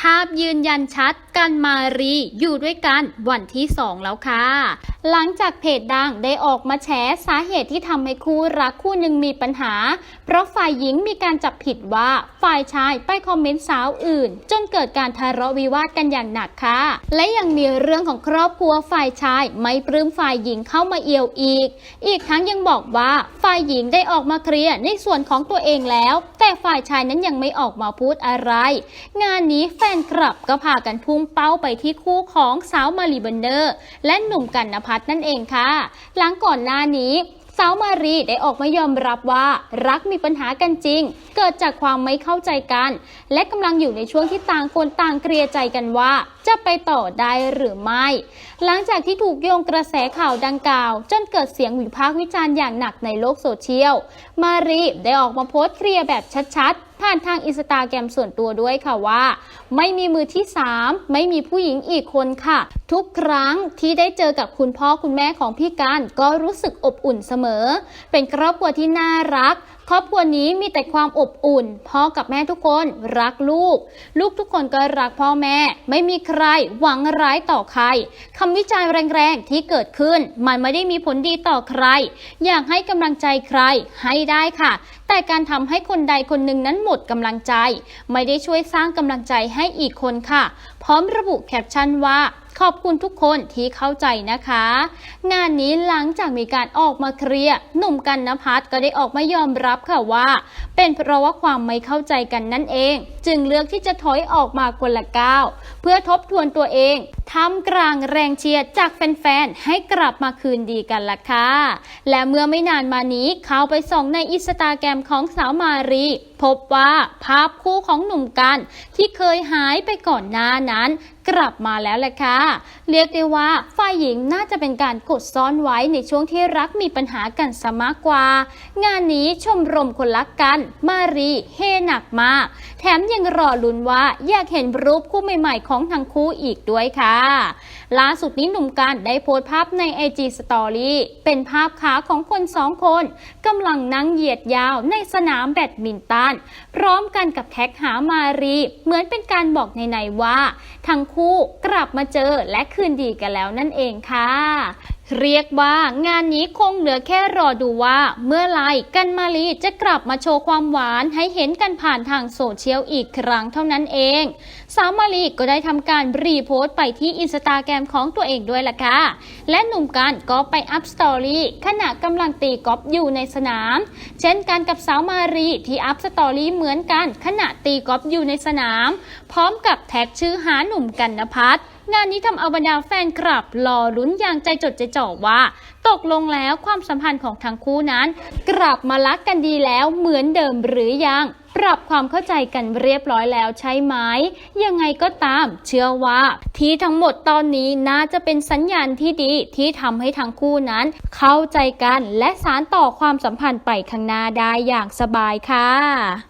ภาพยืนยันชัดกันมารีอยู่ด้วยกันวันที่ 2 แล้วค่ะ หลังจากเพจดังได้ออกมาแฉสาเหตุที่ทำให้คู่รักคู่หนึ่งมีปัญหา เพราะฝ่ายหญิงมีการจับผิดว่าฝ่ายชายไปคอมเมนต์สาวอื่น จนเกิดการทะเลาะวิวาทกันอย่างหนักค่ะ และยังมีเรื่องของครอบครัวฝ่ายชายไม่ปลื้มฝ่ายหญิงเข้ามาเอี่ยวอีก อีกทั้งยังบอกว่าฝ่ายหญิงได้ออกมาเคลียร์ในส่วนของตัวเองแล้ว แต่ฝ่ายชายนั้นยังไม่ออกมาพูดอะไร งานนี้แฟนคลับก็พากันพุ่งเป้าไปที่คู่ของสาวมารีเบนเดอร์ และหนุ่มกันนภทนั่นเองค่ะ หลังก่อนหน้านี้สาวมารีได้ออกมายอมรับว่ารักมีปัญหากันจริง เกิดจากความไม่เข้าใจกัน และกำลังอยู่ในช่วงที่ต่างคนต่างเคลียร์ใจกันว่า จะไปต่อได้หรือไม่ หลังจากที่ถูกโยงกระแสข่าวดังกล่าว จนเกิดเสียงวิพากษ์วิจารณ์อย่างหนักในโลกโซเชียล มารีได้ออกมาโพสต์เคลียร์แบบชัดๆ ผ่านทางอินสตาแกรมส่วนตัวด้วยค่ะว่า ไม่มีมือที่ 3 ไม่มีผู้หญิงอีกคนค่ะ ทุกครั้งที่ได้เจอกับคุณพ่อคุณแม่ของพี่การก็รู้สึกอบอุ่นเสมอ เป็นครอบครัวที่น่ารัก ครอบครัวนี้มีแต่ความอบอุ่น พ่อกับแม่ทุกคนรักลูก ลูกทุกคนก็รักพ่อแม่ ไม่มีใครหวังร้ายต่อใครคำวิจารณ์แรงๆที่เกิดขึ้น มันไม่ได้มีผลดีต่อใคร อยากให้กำลังใจใครให้ได้ค่ะ แต่การทำให้คนใดคนหนึ่งนั้นหมดกำลังใจ ไม่ได้ช่วยสร้างกำลังใจให้อีกคนค่ะพร้อมระบุแคปชั่นว่าขอบคุณทุกคนที่เข้าใจนะคะ งานนี้หลังจากมีการออกมาเคลียร์หนุ่มกันนภัทรก็ได้ออกมายอมรับค่ะว่า เป็นเพราะว่าความไม่เข้าใจกันนั่นเอง จึงเลือกที่จะถอยออกมาคนละก้าวเพื่อทบทวนตัวเองทำกลางแรงเชียร์จากแฟนๆให้กลับมาคืนดีกันละค่ะและเมื่อไม่นานมานี้เขาไปส่องในอินสตาแกรมของสาวมารี พบว่าภาพคู่ของหนุ่มกันที่เคยหายไปก่อนหน้านั้น กลับมาแล้วแหละค่ะ เรียกได้ว่าฝ่ายหญิงน่าจะเป็นการกดซ่อนไว้ในช่วงที่รักมีปัญหากันซะมากกว่า งานนี้ชมรมคนรักกัน มารีเฮหนักมาก แถมยังรอลุ้นว่าอยากเห็นรูปคู่ใหม่ๆ ของทั้งคู่อีกด้วยค่ะ ล่าสุดนี้หนุ่มกันได้โพสต์ภาพใน IG Story เป็นภาพขาของคนสองคนกำลังนั่งเหยียดยาวในสนามแบดมินตันพร้อมกันกับแท็กหามารี เหมือนเป็นการบอกในๆว่า ทั้งคู่กลับมาเจอและคืนดีกันแล้วนั่นเองค่ะ เรียกว่างานนี้คงเหลือแค่รอดูว่า เมื่อไรกันมาลีจะกลับมาโชว์ความหวานให้เห็นกันผ่านทางโซเชียลอีกครั้งเท่านั้นเอง สาวมาลีก็ได้ทำการรีโพสต์ไปที่อินสตาแกรมของตัวเองด้วยล่ะค่ะ และหนุ่มกันก็ไปอัพสตอรี่ขณะกำลังตีกอล์ฟอยู่ในสนาม เช่นกันกับสาวมารีที่อัพสตอรี่เหมือนกันขณะตีกอล์ฟอยู่ในสนาม พร้อมกับแท็กชื่อหาหนุ่มกันนภัทร งานนี้ทำเอาบรรดาแฟนคลับรอลุ้นอย่างใจจดใจจ่อว่า ตกลงแล้วความสัมพันธ์ของทั้งคู่นั้น กลับมารักกันดีแล้วเหมือนเดิมหรือยังปรับความเข้าใจกันเรียบร้อยแล้วใช่ไหม ยังไงก็ตามเชื่อว่า ที่ทั้งหมดตอนนี้น่าจะเป็นสัญญาณที่ดีที่ทำให้ทั้งคู่นั้น เข้าใจกันและสารต่อความสัมพันธ์ไปข้างหน้าได้อย่างสบายค่ะ